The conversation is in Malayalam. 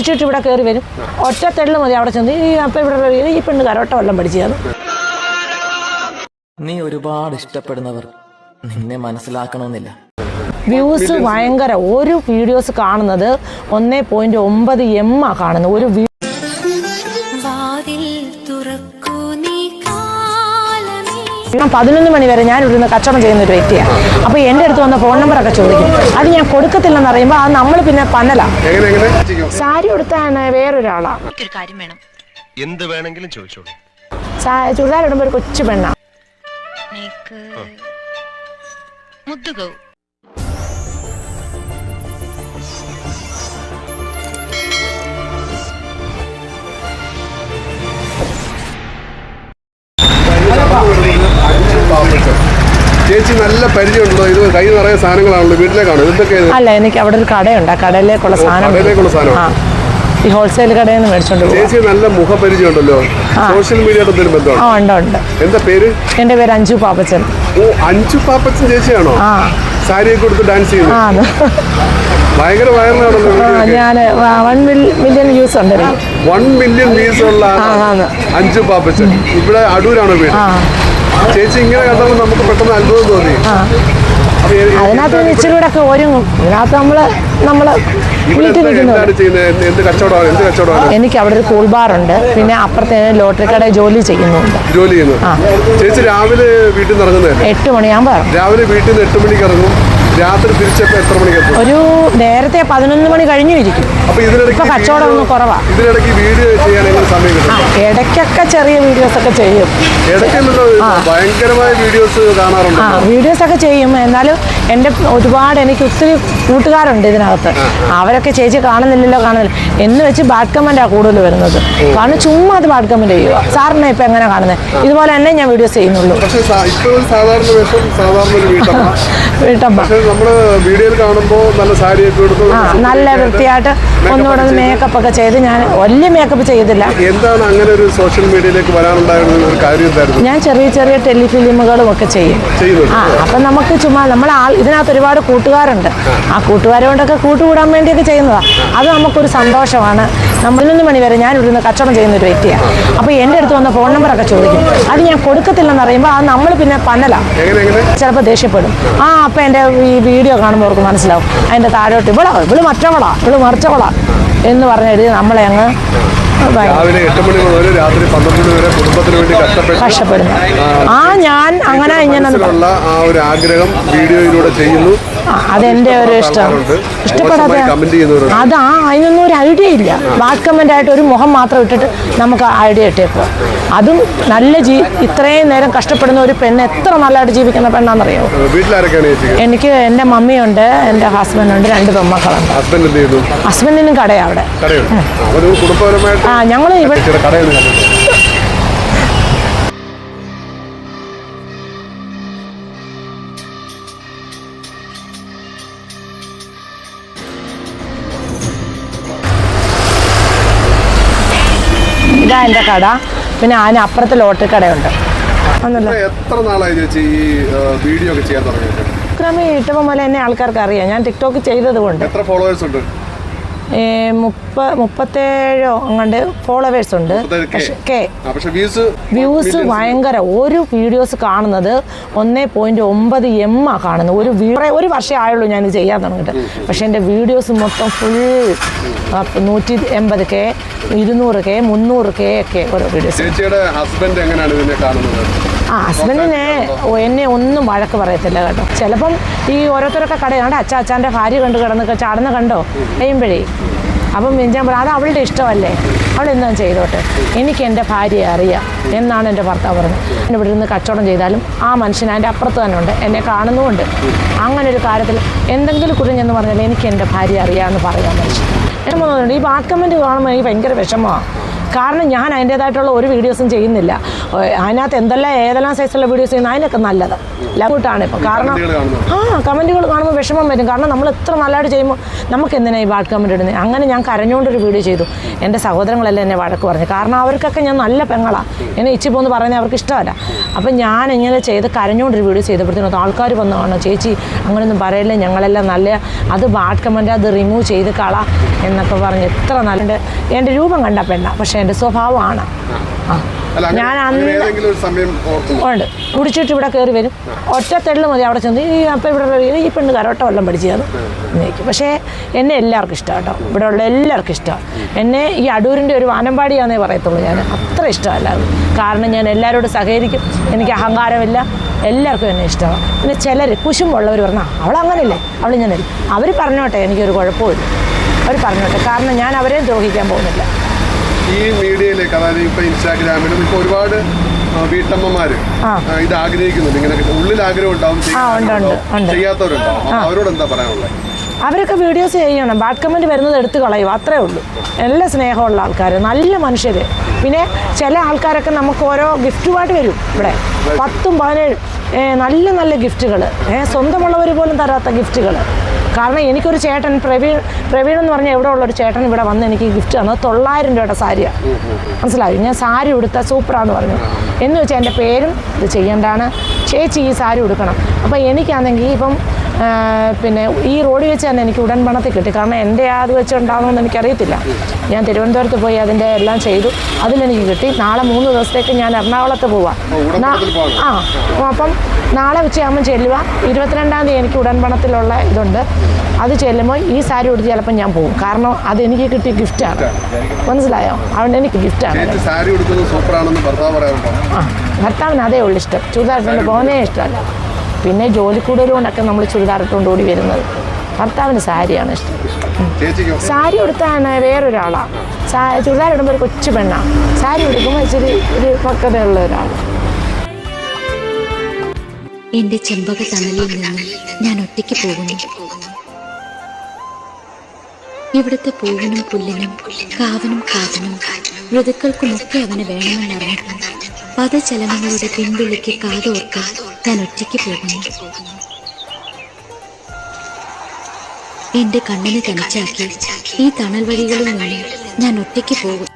കുടിച്ചിട്ട് ഇവിടെ കയറി വരും. ഒറ്റ തെള്ളു മതി അവിടെ ചെന്ന്. ഈ അപ്പം ഇവിടെ ഈ പെണ്ണ് കരോട്ട വല്ലം പഠിച്ചു നീ ഒരുപാട് ഇഷ്ടപ്പെടുന്നവർ നിന്നെ മനസ്സിലാക്കണമെന്നില്ല. വ്യൂസ് ഭയങ്കര. ഒരു വീഡിയോസ് കാണുന്നത് ഒന്നേ പോയിന്റ് ഒമ്പത് എം ആ കാണുന്നത്. ഒരു വീ- വാതിൽ തുറക്കൂ ഞാൻ പതിനൊന്ന് മണി വരെ ഞാൻ ഇവിടുന്ന് കച്ചവടം ചെയ്യുന്ന ഒരു വ്യക്തിയാണ്. അപ്പൊ എന്റെ അടുത്ത് വന്ന ഫോൺ നമ്പർ നമ്പറൊക്കെ ചോദിക്കും. അത് ഞാൻ കൊടുക്കത്തില്ലെന്ന് അറിയുമ്പോൾ അത് നമ്മൾ പിന്നെ പന്നല. സാരി കൊടുത്താണ് വേറൊരാളാ. എനിക്കൊരു കാര്യം വേണം. എന്ത് വേണമെങ്കിലും ചോദിച്ചോളൂ. ചുരിദാർ ഇടുമ്പോൾ ഒരു കൊച്ചു പെണ്ണാ. നീക്ക് ചേച്ചി നല്ല പരിചയമുണ്ടോ ഇത് കൈ നിറയെ സാധനങ്ങളാണല്ലോ വീട്ടിലേക്കാണോ? ഇതൊക്കെ ഇത്? അല്ല എനിക്ക് അവിടെ ഒരു കടയുണ്ട്. ആ കടയിലേക്കുള്ള സാധനം കടയിലേക്കുള്ള സാധനം. ആ. ഈ ഹോൾസെയിൽ കടയിൽ നിന്ന് മേടിച്ചോണ്ട് ചേച്ചി നല്ല മുഖപരിചയമുണ്ടല്ലോ. സോഷ്യൽ മീഡിയ ആ ഉണ്ട് ഉണ്ട്. എന്താ പേര്? എന്റെ പേര് അഞ്ജു പാപ്പച്ചൻ. ഓ അഞ്ജു പാപ്പച്ചൻ ചേച്ചിയാണോ? ആ. സാരിയൊക്കെ കൊടുത്ത് ഡാൻസ് ചെയ്യുന്നു. ആ അത്. ഭയങ്കര വയറിനാണല്ലോ ആ ഞാൻ വൺ മില്യൺ വ്യൂസ് ഉണ്ട് എനിക്ക്. വൺ മില്യൺ വ്യൂസ് ഉള്ള ആ, ആണ്. അഞ്ചു പാപ്പച്ചൻ. ഇവിടെ അടൂരാണോ വീട്? ആ. ചേച്ചി ഇങ്ങനെ കണ്ടപ്പോൾ നമുക്ക് പെട്ടെന്ന് അത്ഭുതം തോന്നി. അതിനകത്ത് ഇച്ചിരി കൂടെ ഒക്കെ ഒരുങ്ങും ഇതിനകത്ത് നമ്മൾ കച്ചവടമാണ്? എനിക്ക് അവിടെ ഒരു കൂൾ ബാർ ഉണ്ട്. പിന്നെ അപ്പുറത്തെ ലോട്ടറി കട ജോലി ചെയ്യുന്നുണ്ട്. ജോലി ചെയ്യുന്നു. ചേച്ചി രാവിലെ വീട്ടിൽ നിന്ന് എട്ട് മണിയാകുമ്പോൾ രാവിലെ വീട്ടിൽ നിന്ന് എട്ട് മണിക്ക് ഇറങ്ങും. രാത്രി തിരിച്ചപ്പോ എത്ര മണിക്ക് ഒരു നേരത്തെ പതിനൊന്ന് മണി കഴിഞ്ഞു ഇരിക്കും. ഇപ്പൊ കച്ചവടം ഒന്ന് കുറവാ. ഇതിനിടയ്ക്ക് വീഡിയോ ചെയ്യാൻ സമയം ഇടയ്ക്കൊക്കെ ചെറിയ വീഡിയോസ് ഒക്കെ ചെയ്യും. ഭയങ്കരമായ വീഡിയോസ് കാണാറുണ്ട്. വീഡിയോസ് ഒക്കെ ചെയ്യും. എന്നാലും എന്റെ ഒരുപാട് എനിക്ക് ഒത്തിരി കൂട്ടുകാരുണ്ട് ഇതിനകത്ത്. അവരൊക്കെ ചേച്ചി കാണുന്നില്ലല്ലോ കാണുന്നില്ല. എന്ന് വെച്ച് ബാഡ് കമന്റാണ് കൂടുതൽ വരുന്നത്. കാരണം ചുമ്മാ അത് ബാഡ് കമന്റ് ചെയ്യുക സാറിനെ ഇപ്പം എങ്ങനെ കാണുന്നത് ഇതുപോലെ തന്നെ ഞാൻ വീഡിയോസ് ചെയ്യുന്നുള്ളൂ. വീട്ടമ്മ. നല്ല വൃത്തിയായിട്ട് ഒന്നുകൂടെ മേക്കപ്പ് ഒക്കെ ചെയ്ത് ഞാൻ വലിയ മേക്കപ്പ് ചെയ്തില്ല. എന്താണ് അങ്ങനെ ഒരു സോഷ്യൽ മീഡിയയിലേക്ക് വരാനുണ്ടായിരുന്ന ഞാൻ ചെറിയ ചെറിയ ടെലിഫിലിമുകളും ഒക്കെ ചെയ്യും. ആ അപ്പം നമുക്ക് ചുമ്മാ നമ്മൾ ആൾ ഇതിനകത്ത് ഒരുപാട് കൂട്ടുകാരുണ്ട്. ആ. കൂട്ടുകാരോണ്ടൊക്കെ കൂട്ടുകൂടാൻ വേണ്ടിയൊക്കെ ചെയ്യുന്നതാണ് അത് നമുക്കൊരു സന്തോഷമാണ്. നമ്മളിലൊന്ന് മണി വരെ ഞാൻ ഇവിടുന്ന് കച്ചവടം ചെയ്യുന്ന ഒരു വ്യക്തിയാണ് അപ്പോൾ എന്റെ അടുത്ത് വന്ന ഫോൺ നമ്പറൊക്കെ ചോദിക്കും. അത് ഞാൻ കൊടുക്കത്തില്ലെന്ന് അറിയുമ്പോൾ അത് നമ്മൾ പിന്നെ പന്നലാണ് ചിലപ്പോൾ ദേഷ്യപ്പെടും. ആ അപ്പം എന്റെ ഈ വീഡിയോ കാണുമ്പോൾ അവർക്ക് മനസ്സിലാവും. അതിന്റെ താഴോട്ട് ഇവളോ ഇവൾ മറ്റവളാ ഇവൾ മറിച്ചവളാ എന്ന് പറഞ്ഞെഴുതി നമ്മളെ അങ്ങ് രാവിലെ എട്ട് മണി മുതൽ രാത്രി പന്ത്രണ്ട് മണി വരെ കുടുംബത്തിന് വേണ്ടി കഷ്ടപ്പെട്ട് കഷ്ടപ്പെടുന്നു. ആ ഞാൻ അങ്ങനെ ഇങ്ങനെ ആ ഒരു ആഗ്രഹം വീഡിയോയിലൂടെ ചെയ്യുന്നു. അതെന്റെ ഒരു ഇഷ്ടം. ഇഷ്ടപ്പെടാതെ. അത് ആ അതിനൊന്നും ഒരു ഐഡിയ ഇല്ല. ബാഡ് കമന്റ് ആയിട്ട് ഒരു മുഖം മാത്രം ഇട്ടിട്ട് നമുക്ക് ഐഡിയ ഇട്ടേക്കോ അതും നല്ല ജീ ഇത്രയും നേരം കഷ്ടപ്പെടുന്ന ഒരു പെണ്ണ് എത്ര നല്ലതായിട്ട് ജീവിക്കുന്ന പെണ്ണാണെന്നറിയോ? എനിക്ക് എന്റെ മമ്മിയുണ്ട് എന്റെ ഹസ്ബൻഡുണ്ട് രണ്ട് പെമ്മക്കളുണ്ട്. ഹസ്ബൻഡിനും കടയാണ് അവിടെ. ആ ഞങ്ങൾ ഇവിടെ ഇതാ എന്റെ കട. പിന്നെ അതിന് അപ്പുറത്തെ ലോട്ടറി കടയുണ്ട്. എത്ര നാളായി ചേച്ചി ഈ വീഡിയോ ഒക്കെ ചെയ്യാൻ തുടങ്ങിയിട്ട്? ഇട്ടപ്പോൾ എന്നെ ആൾക്കാർക്ക് അറിയാം. ഞാൻ ടിക്ടോക്ക് ചെയ്തത് കൊണ്ട് എത്ര ഫോളോവേഴ്സ് ഉണ്ട്? മുപ്പ മുപ്പത്തേഴോ അങ്ങണ്ട് ഫോളോവേഴ്സ് ഉണ്ട്. കെ. വ്യൂസ് ഭയങ്കര. ഒരു വീഡിയോസ് കാണുന്നത് ഒന്നേ പോയിന്റ് ഒമ്പത് എം ആ കാണുന്നത്. ഒരു ഒരു വർഷമേ ആയുള്ളൂ ഞാൻ ചെയ്യാൻ തുടങ്ങിയിട്ട്. പക്ഷെ എന്റെ വീഡിയോസ് മൊത്തം ഫുൾ നൂറ്റി എൺപത് കെ ഇരുന്നൂറ് കെ മുന്നൂറ് കെ ഒക്കെ ഓരോ വീഡിയോസ് ഹസ്ബൻഡ് എങ്ങനെയാണ് ആ ഹസ്ബൻഡിനെ എന്നെ ഒന്നും വഴക്ക് പറയത്തില്ല കേട്ടോ. ചിലപ്പം ഈ ഓരോരുത്തരൊക്കെ കടയാണ് അച്ഛ അച്ഛന്റെ ഭാര്യ കണ്ട് കിടന്ന് ചാടുന്ന കണ്ടോ? കഴിയുമ്പോഴേ. അപ്പം ഞാൻ പറയാം അത് അവളുടെ ഇഷ്ടമല്ലേ? അവൾ എന്താ ചെയ്തോട്ടെ? എനിക്ക് എന്റെ ഭാര്യയെ അറിയാം എന്നാണ് എന്റെ ഭർത്താവ് പറഞ്ഞത്. എന്നെ ഇവിടെ നിന്ന് കച്ചവടം ചെയ്താലും ആ മനുഷ്യൻ അതിന്റെ അപ്പുറത്ത് തന്നെ ഉണ്ട് എന്നെ കാണുന്നുമുണ്ട്. അങ്ങനെ ഒരു കാര്യത്തിൽ എന്തെങ്കിലും കുറിഞ്ഞെന്ന് പറഞ്ഞാൽ എനിക്ക് എന്റെ ഭാര്യ അറിയാമെന്ന് പറയാൻ മനുഷ്യൻ. എന്നെ ഈ ബാഡ് കാണുമ്പോൾ എനിക്ക് ഭയങ്കര വിഷമമാണ് കാരണം ഞാൻ അതിന്റേതായിട്ടുള്ള ഒരു വീഡിയോസും ചെയ്യുന്നില്ല. അതിനകത്ത് എന്തെല്ലാം ഏതെല്ലാം സൈസുള്ള വീഡിയോസ് ചെയ്യുന്ന അതിനൊക്കെ നല്ലത്. ലഘുട്ടാണ് ഇപ്പം. കാരണം ആ കമന്റുകൾ കാണുമ്പോൾ വിഷമം വരും. കാരണം നമ്മൾ എത്ര നല്ലതായിട്ട് ചെയ്യുമ്പോൾ നമുക്ക് എന്തിനാണ് ഈ ബാഡ് കമന്റ് ഇടുന്നത്? അങ്ങനെ ഞാൻ കരഞ്ഞുകൊണ്ടൊരു വീഡിയോ ചെയ്തു. എന്റെ സഹോദരങ്ങളെല്ലാം എന്നെ വഴക്ക് പറഞ്ഞു. കാരണം അവർക്കൊക്കെ ഞാൻ നല്ല പെങ്ങളാണ് എന്നെ ഇച്ചി പോന്ന് പറയുന്നത് അവർക്ക് ഇഷ്ടമല്ല. അപ്പം ഞാൻ ഇങ്ങനെ ചെയ്ത് കരഞ്ഞുകൊണ്ടൊരു വീഡിയോ ചെയ്തപ്പോഴത്തേനും ആൾക്കാർ വന്നു കാണാം ചേച്ചി അങ്ങനെയൊന്നും പറയല്ലേ ഞങ്ങളെല്ലാം നല്ല അത് ബാഡ് കമന്റ് അത് റിമൂവ് ചെയ്ത് കള എന്നൊക്കെ പറഞ്ഞ് എത്ര നല്ല എന്റെ രൂപം കണ്ട പെണ്ണ. പക്ഷേ എന്റെ സ്വഭാവമാണ്. ഞാൻ അന്ന് ഉണ്ട്. കുടിച്ചിട്ട് ഇവിടെ കയറി വരും. ഒറ്റ തെള്ളു മതി അവിടെ ചെന്ന്. ഈ അപ്പം ഇവിടെ ഈ പെണ്ണ് കരോട്ട വല്ലം പഠിച്ചു പക്ഷേ എന്നെ എല്ലാവർക്കും ഇഷ്ടമാണ് കേട്ടോ. ഇവിടെ ഉള്ള എല്ലാവർക്കും ഇഷ്ടമാണ്. എന്നെ ഈ അടൂരിന്റെ ഒരു വാനമ്പാടിയാന്നേ പറയത്തുള്ളൂ ഞാൻ. അത്ര ഇഷ്ടമല്ല കാരണം ഞാൻ എല്ലാവരോടും സഹകരിക്കും. എനിക്ക് അഹങ്കാരമില്ല. എല്ലാവർക്കും എന്നെ ഇഷ്ടമാണ്. പിന്നെ ചിലർ കുശുമ്പുള്ളവർ പറഞ്ഞാൽ അവളങ്ങനെയല്ലേ അവൾ ഇങ്ങനെയല്ലേ അവർ പറഞ്ഞോട്ടെ എനിക്കൊരു കുഴപ്പമില്ല അവർ പറഞ്ഞോട്ടെ. കാരണം ഞാൻ അവരെയും ദ്രോഹിക്കാൻ പോകുന്നില്ല. ഈ മീഡിയയിലേക്ക് അതായത് ഇപ്പൊ ഇൻസ്റ്റാഗ്രാമിലും ഇപ്പൊ ഒരുപാട് വീട്ടമ്മമാര് ഇത് ആഗ്രഹിക്കുന്നുണ്ട്. ഇങ്ങനെ ഉള്ളിൽ ആഗ്രഹം ഉണ്ടാവും. ചെയ്യാത്തവരുണ്ടാവും. അവരോട് എന്താ പറയാനുള്ളത് അവരൊക്കെ വീഡിയോസ് ചെയ്യണം. ബാഡ് കമന്റ് വരുന്നത് എടുത്ത് കളയും. അത്രേ ഉള്ളൂ. നല്ല സ്നേഹമുള്ള ആൾക്കാർ നല്ല മനുഷ്യർ പിന്നെ ചില ആൾക്കാരൊക്കെ നമുക്ക് ഓരോ ഗിഫ്റ്റുമായിട്ട് വരും ഇവിടെ. പത്തും പതിനേഴും. നല്ല നല്ല ഗിഫ്റ്റുകൾ സ്വന്തമുള്ളവർ പോലും തരാത്ത ഗിഫ്റ്റുകൾ കാരണം എനിക്കൊരു ചേട്ടൻ പ്രവീൺ പ്രവീൺ എന്ന് പറഞ്ഞാൽ എവിടെ ഉള്ളൊരു ചേട്ടൻ ഇവിടെ വന്ന് എനിക്ക് ഗിഫ്റ്റ് തന്നത് തൊള്ളായിരം രൂപയുടെ സാരിയാണ് മനസ്സിലായി? ഞാൻ സാരി ഉടുത്ത സൂപ്പറാന്ന് പറഞ്ഞു. എന്ന് വെച്ചാൽ എന്റെ പേരും ഇത് ചെയ്യേണ്ടതാണ്. ചേച്ചി ഈ സാരി ഉടുക്കണം. അപ്പോൾ എനിക്കാണെങ്കിൽ ഇപ്പം പിന്നെ ഈ റോഡ് വെച്ച് തന്നെ എനിക്ക് ഉടൻ പണത്തിൽ കിട്ടി. കാരണം എന്റെ അത് വെച്ചുണ്ടാകണമെന്ന് എനിക്കറിയത്തില്ല. ഞാൻ തിരുവനന്തപുരത്ത് പോയി അതിന്റെ എല്ലാം ചെയ്തു. അതിലെനിക്ക് കിട്ടി. നാളെ മൂന്ന് ദിവസത്തേക്ക് ഞാൻ എറണാകുളത്ത് പോവാം. ആ അപ്പം നാളെ ഉച്ചയാകുമ്പോൾ ചെല്ലുക ഇരുപത്തിരണ്ടാം തീയതി എനിക്ക് ഉടൻ പണത്തിലുള്ള ഇതുണ്ട്. അത് ചെല്ലുമ്പോൾ ഈ സാരി ഉടുത്ത് ചിലപ്പോൾ ഞാൻ പോകും കാരണം അത് എനിക്ക് കിട്ടിയ ഗിഫ്റ്റാണ് മനസ്സിലായോ? അതുകൊണ്ട് എനിക്ക് ഗിഫ്റ്റാണ് ഭർത്താവിന് അതേ ഉള്ളു ഇഷ്ടം. ചുരിദാറിട്ടുണ്ട് പോകുന്നേ ഇഷ്ടമല്ല. പിന്നെ ജോലി കൂടുതൽ കൊണ്ടൊക്കെ നമ്മൾ ചുരിദാറിട്ടുകൊണ്ട് ഓടി വരുന്നത്. ഭർത്താവിന് സാരിയാണ് ഇഷ്ടം. സാരി ഉടുത്താണ് വേറൊരാളാണ് സാ ചുരിദാർ ഇടുമ്പോൾ ഒരു കൊച്ചു പെണ്ണാണ് സാരി ഉടുക്കുമ്പോൾ ഇച്ചിരി ഒരു പക്വതയുള്ള ഒരാളാണ് എന്റെ ചെമ്പക തണലിൽ നിന്ന് ഞാൻ ഒറ്റയ്ക്ക് പോകുന്നു. ഇവിടുത്തെ പൂവിനും പുല്ലിനും കാവനും കാറ്റിനും ഋതുക്കൾക്കുമൊക്കെ അവന് വേണമെന്നറിഞ്ഞിട്ടും പദചലനങ്ങളുടെ പിൻവിളിക്ക് കാതോർക്കാൻ ഞാൻ ഒറ്റയ്ക്ക് പോകുന്നു. എന്റെ കണ്ണിനെ തനിച്ചാക്കി ഈ തണൽ വഴികളിൽ നിന്ന് ഞാൻ ഒറ്റയ്ക്ക് പോകും